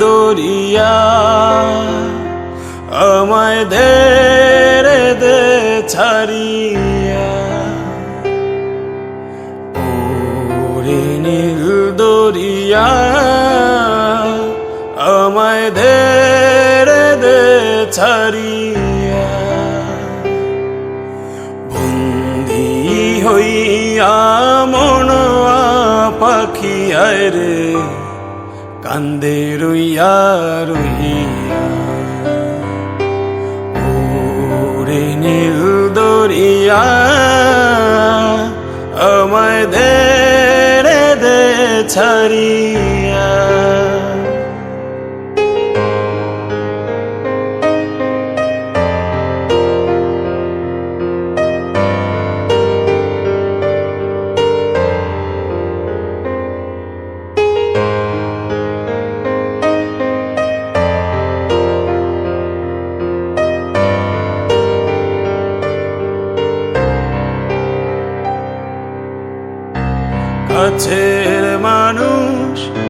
দরিয়া আমায় দে রে দে ছাড়িয়া দরিয়া আমায় দে রে দে ছাড়িয়া। বন্দি হইয়া মনোয়া পাখি রে, কান্দে রইয়া রইয়া ওরে নীল দরিয়া ছাড়িয়া কাছের মানুষ।